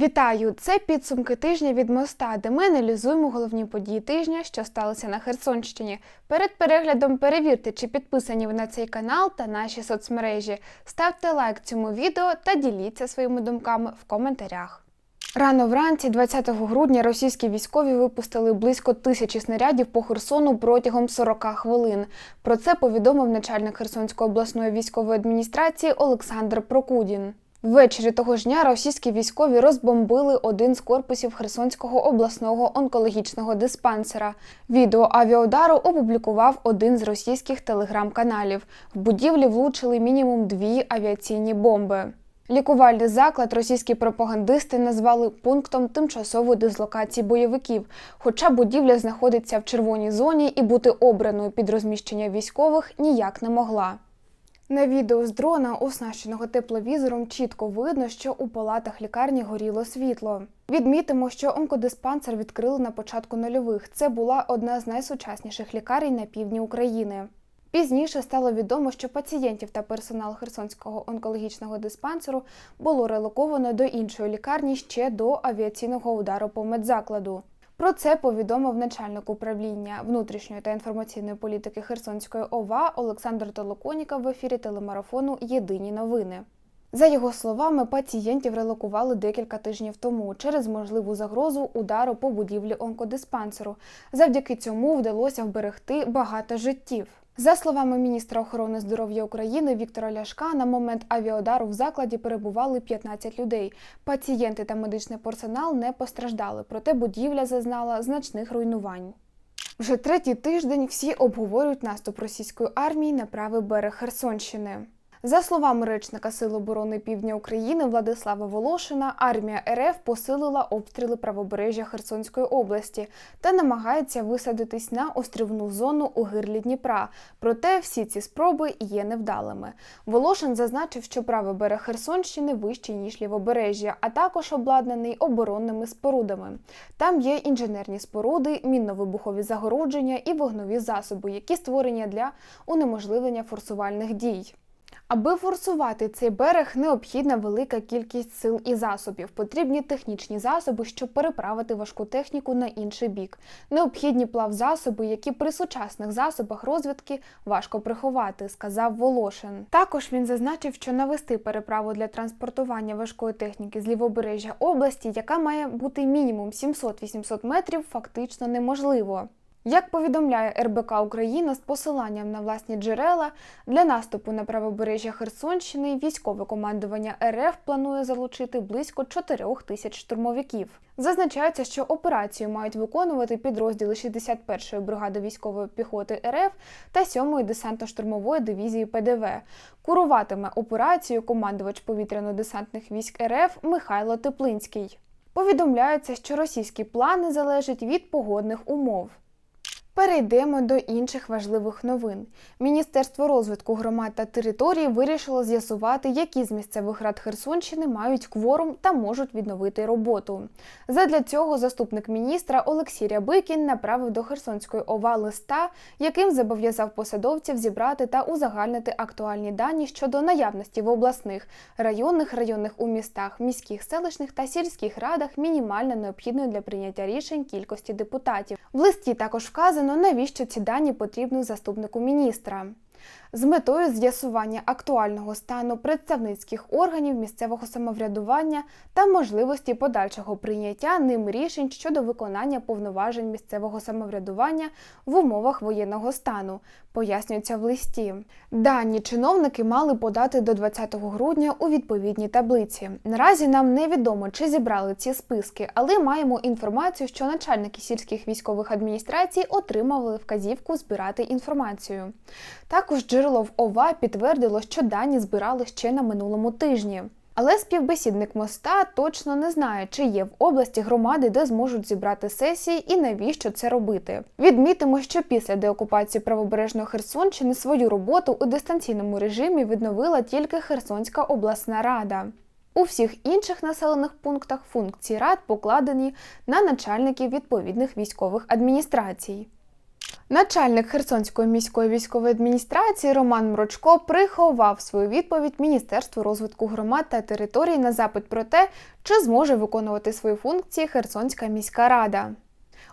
Вітаю! Це підсумки тижня від моста, де ми аналізуємо головні події тижня, що сталися на Херсонщині. Перед переглядом перевірте, чи підписані ви на цей канал та наші соцмережі. Ставте лайк цьому відео та діліться своїми думками в коментарях. Рано вранці, 20 грудня, російські військові випустили близько тисячі снарядів по Херсону протягом 40 хвилин. Про це повідомив начальник Херсонської обласної військової адміністрації Олександр Прокудін. Ввечері того ж дня російські військові розбомбили один з корпусів Херсонського обласного онкологічного диспансера. Відео авіаудару опублікував один з російських телеграм-каналів. В будівлі влучили мінімум дві авіаційні бомби. Лікувальний заклад російські пропагандисти назвали пунктом тимчасової дислокації бойовиків, хоча будівля знаходиться в червоній зоні і бути обраною під розміщення військових ніяк не могла. На відео з дрона, оснащеного тепловізором, чітко видно, що у палатах лікарні горіло світло. Відмітимо, що онкодиспансер відкрили на початку нульових. Це була одна з найсучасніших лікарень на півдні України. Пізніше стало відомо, що пацієнтів та персонал Херсонського онкологічного диспансеру було релоковано до іншої лікарні ще до авіаційного удару по медзакладу. Про це повідомив начальник управління внутрішньої та інформаційної політики Херсонської ОВА Олександр Толоконіков в ефірі телемарафону Єдині новини. За його словами, пацієнтів релокували декілька тижнів тому через можливу загрозу удару по будівлі онкодиспансеру. Завдяки цьому вдалося вберегти багато життів. За словами міністра охорони здоров'я України Віктора Ляшка, на момент авіаудару в закладі перебували 15 людей. Пацієнти та медичний персонал не постраждали, проте будівля зазнала значних руйнувань. Вже третій тиждень всі обговорюють наступ російської армії на правий берег Херсонщини. За словами речника Сил оборони Півдня України Владислава Волошина, армія РФ посилила обстріли правобережжя Херсонської області та намагається висадитись на острівну зону у гирлі Дніпра. Проте всі ці спроби є невдалими. Волошин зазначив, що правий берег Херсонщини вищий ніж лівобережжя, а також обладнаний оборонними спорудами. Там є інженерні споруди, мінно-вибухові загородження і вогнові засоби, які створені для унеможливлення форсувальних дій. Аби форсувати цей берег, необхідна велика кількість сил і засобів. Потрібні технічні засоби, щоб переправити важку техніку на інший бік. Необхідні плавзасоби, які при сучасних засобах розвідки важко приховати, сказав Волошин. Також він зазначив, що навести переправу для транспортування важкої техніки з лівобережжя області, яка має бути мінімум 700-800 метрів, фактично неможливо. Як повідомляє РБК Україна з посиланням на власні джерела, для наступу на правобережжя Херсонщини військове командування РФ планує залучити близько 4 тисяч штурмовиків. Зазначається, що операцію мають виконувати підрозділи 61-ї бригади військової піхоти РФ та 7-ї десантно-штурмової дивізії ПДВ. Куруватиме операцію командувач повітряно-десантних військ РФ Михайло Теплинський. Повідомляється, що російські плани залежать від погодних умов. Перейдемо до інших важливих новин. Міністерство розвитку громад та територій вирішило з'ясувати, які з місцевих рад Херсонщини мають кворум та можуть відновити роботу. Задля цього заступник міністра Олексій Рябикін направив до Херсонської ОВА листа, яким зобов'язав посадовців зібрати та узагальнити актуальні дані щодо наявності в обласних, районних, районних у містах, міських, селищних та сільських радах мінімально необхідної для прийняття рішень кількості депутатів. В листі також вказано, навіщо ці дані потрібні заступнику міністра. З метою з'ясування актуального стану представницьких органів місцевого самоврядування та можливості подальшого прийняття ним рішень щодо виконання повноважень місцевого самоврядування в умовах воєнного стану, пояснюється в листі. Дані чиновники мали подати до 20 грудня у відповідній таблиці. Наразі нам невідомо, чи зібрали ці списки, але маємо інформацію, що начальники сільських військових адміністрацій отримали вказівку збирати інформацію. Також джерело в ОВА підтвердило, що дані збирали ще на минулому тижні. Але співбесідник моста точно не знає, чи є в області громади, де зможуть зібрати сесії і навіщо це робити. Відмітимо, що після деокупації правобережної Херсонщини свою роботу у дистанційному режимі відновила тільки Херсонська обласна рада. У всіх інших населених пунктах функції рад покладені на начальників відповідних військових адміністрацій. Начальник Херсонської міської військової адміністрації Роман Мрочко приховав свою відповідь Міністерству розвитку громад та територій на запит про те, чи зможе виконувати свої функції Херсонська міська рада.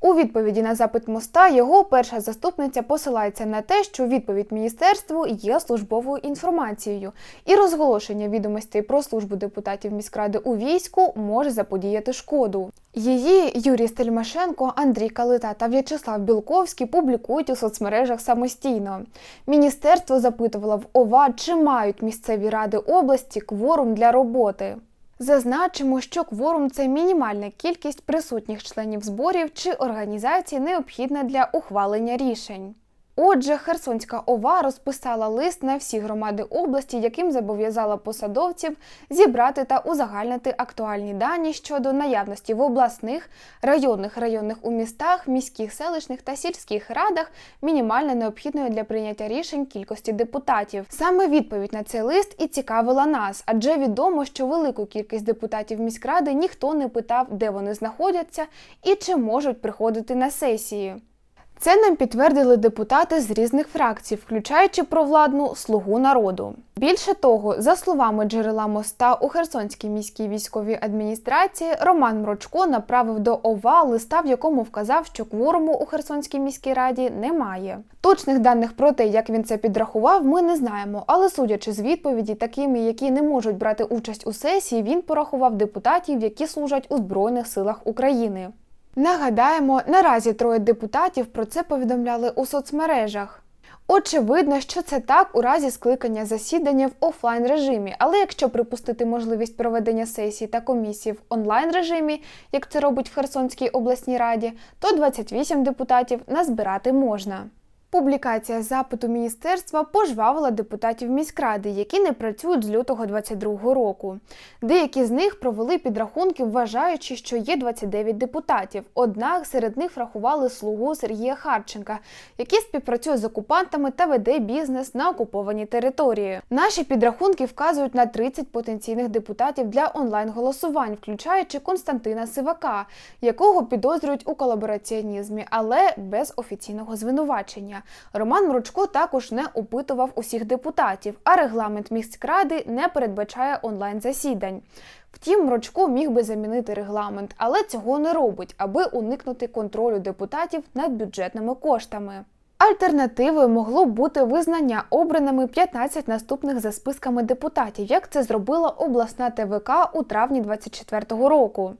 У відповіді на запит моста його перша заступниця посилається на те, що відповідь міністерству є службовою інформацією, і розголошення відомостей про службу депутатів міськради у війську може заподіяти шкоду. Її Юрій Стельмашенко, Андрій Калита та В'ячеслав Білковський публікують у соцмережах самостійно. Міністерство запитувало в ОВА, чи мають місцеві ради області кворум для роботи. Зазначимо, що кворум це мінімальна кількість присутніх членів зборів чи організацій, необхідна для ухвалення рішень. Отже, Херсонська ОВА розписала лист на всі громади області, яким зобов'язала посадовців зібрати та узагальнити актуальні дані щодо наявності в обласних, районних районних у містах, міських селищних та сільських радах мінімально необхідної для прийняття рішень кількості депутатів. Саме відповідь на цей лист і цікавила нас, адже відомо, що велику кількість депутатів міськради ніхто не питав, де вони знаходяться і чи можуть приходити на сесії. Це нам підтвердили депутати з різних фракцій, включаючи провладну слугу народу. Більше того, за словами джерела моста у Херсонській міській військовій адміністрації, Роман Мрочко направив до ОВА листа, в якому вказав, що кворуму у Херсонській міській раді немає. Точних даних про те, як він це підрахував, ми не знаємо. Але судячи з відповіді, такими, які не можуть брати участь у сесії, він порахував депутатів, які служать у Збройних силах України. Нагадаємо, наразі троє депутатів про це повідомляли у соцмережах. Очевидно, що це так у разі скликання засідання в офлайн режимі, але якщо припустити можливість проведення сесій та комісій в онлайн режимі, як це робить в Херсонській обласній раді, то 28 депутатів назбирати можна. Публікація запиту міністерства пожвавила депутатів міськради, які не працюють з лютого 2022 року. Деякі з них провели підрахунки, вважаючи, що є 29 депутатів. Однак серед них врахували слугу Сергія Харченка, який співпрацює з окупантами та веде бізнес на окупованій території. Наші підрахунки вказують на 30 потенційних депутатів для онлайн-голосувань, включаючи Константина Сивака, якого підозрюють у колабораціонізмі, але без офіційного звинувачення. Роман Мручко також не опитував усіх депутатів, а регламент міськради не передбачає онлайн-засідань. Втім, Мрочко міг би замінити регламент, але цього не робить, аби уникнути контролю депутатів над бюджетними коштами. Альтернативою могло б бути визнання обраними 15 наступних за списками депутатів, як це зробила обласна ТВК у травні 2024 року.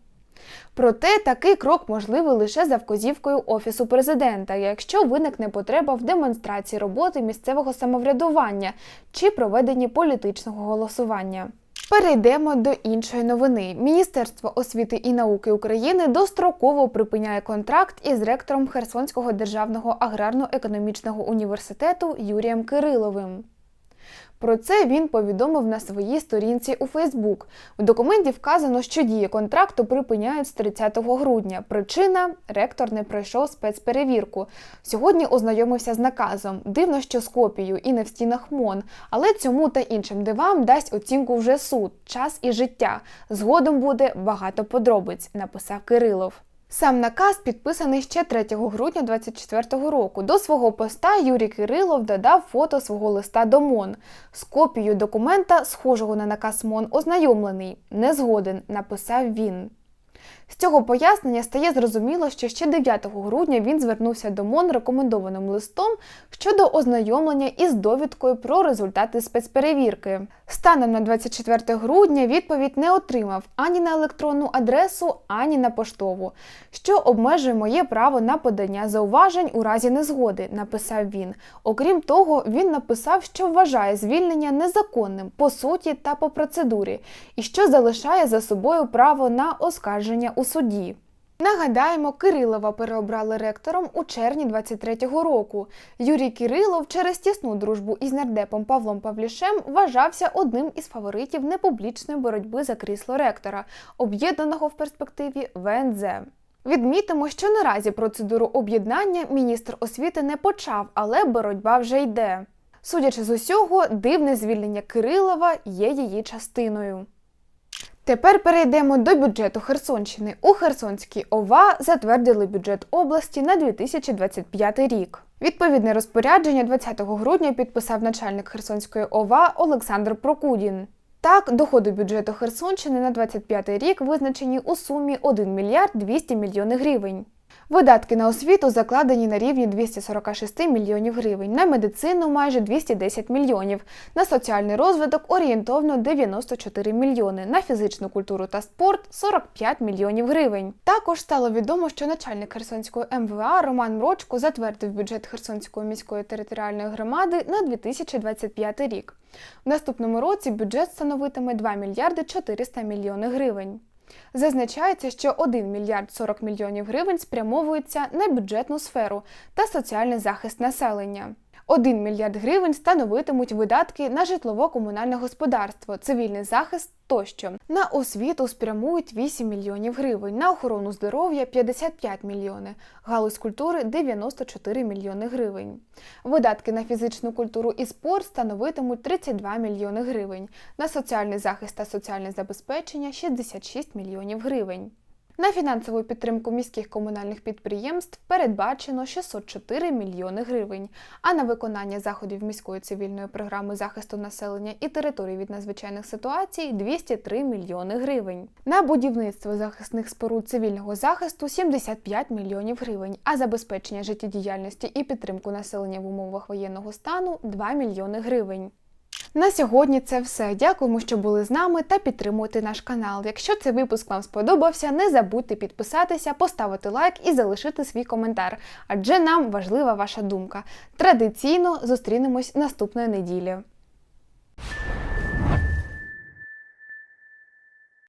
Проте такий крок можливий лише за вказівкою Офісу президента, якщо виникне потреба в демонстрації роботи місцевого самоврядування чи проведенні політичного голосування. Перейдемо до іншої новини. Міністерство освіти і науки України достроково припиняє контракт із ректором Херсонського державного аграрно-економічного університету Юрієм Кириловим. Про це він повідомив на своїй сторінці у Фейсбук. В документі вказано, що дії контракту припиняють з 30 грудня. Причина ректор не пройшов спецперевірку. Сьогодні ознайомився з наказом. Дивно, що з копією і не в стінах МОН, але цьому та іншим дивам дасть оцінку вже суд, час і життя. Згодом буде багато подробиць, написав Кирилов. Сам наказ підписаний ще 3 грудня 2024 року. До свого поста Юрій Кирилов додав фото свого листа до МОН. З копією документа, схожого на наказ МОН, ознайомлений. Не згоден, написав він. З цього пояснення стає зрозуміло, що ще 9 грудня він звернувся до МОН рекомендованим листом щодо ознайомлення із довідкою про результати спецперевірки. Станом на 24 грудня відповідь не отримав ані на електронну адресу, ані на поштову, що обмежує моє право на подання зауважень у разі незгоди, написав він. Окрім того, він написав, що вважає звільнення незаконним по суті та по процедурі, і що залишає за собою право на оскарження у суді. Нагадаємо, Кирилова переобрали ректором у червні 23-го року. Юрій Кирилов через тісну дружбу із нардепом Павлом Павлішем вважався одним із фаворитів непублічної боротьби за крісло ректора, об'єднаного в перспективі ВНЗ. Відмітимо, що наразі процедуру об'єднання міністр освіти не почав, але боротьба вже йде. Судячи з усього, дивне звільнення Кирилова є її частиною. Тепер перейдемо до бюджету Херсонщини. У Херсонській ОВА затвердили бюджет області на 2025 рік. Відповідне розпорядження 20 грудня підписав начальник Херсонської ОВА Олександр Прокудін. Так, доходи бюджету Херсонщини на 25 рік визначені у сумі 1 мільярд 200 мільйонів гривень. Видатки на освіту закладені на рівні 246 мільйонів гривень, на медицину майже 210 мільйонів, на соціальний розвиток орієнтовно 94 мільйони, на фізичну культуру та спорт 45 мільйонів гривень. Також стало відомо, що начальник Херсонської МВА Роман Мрочко затвердив бюджет Херсонської міської територіальної громади на 2025 рік. В наступному році бюджет становитиме 2 мільярди 400 мільйони гривень. Зазначається, що 1 мільярд 40 мільйонів гривень спрямовується на бюджетну сферу та соціальний захист населення. 1 мільярд гривень становитимуть видатки на житлово-комунальне господарство, цивільний захист тощо. На освіту спрямують 8 мільйонів гривень, на охорону здоров'я 55 мільйони, галузь культури 94 мільйони гривень. Видатки на фізичну культуру і спорт становитимуть 32 мільйони гривень, на соціальний захист та соціальне забезпечення 66 мільйонів гривень. На фінансову підтримку міських комунальних підприємств передбачено 604 мільйони гривень, а на виконання заходів міської цивільної програми захисту населення і територій від надзвичайних ситуацій 203 мільйони гривень. На будівництво захисних споруд цивільного захисту 75 мільйонів гривень, а забезпечення життєдіяльності і підтримку населення в умовах воєнного стану 2 мільйони гривень. На сьогодні це все. Дякуємо, що були з нами та підтримуйте наш канал. Якщо цей випуск вам сподобався, не забудьте підписатися, поставити лайк і залишити свій коментар, адже нам важлива ваша думка. Традиційно зустрінемось наступної неділі.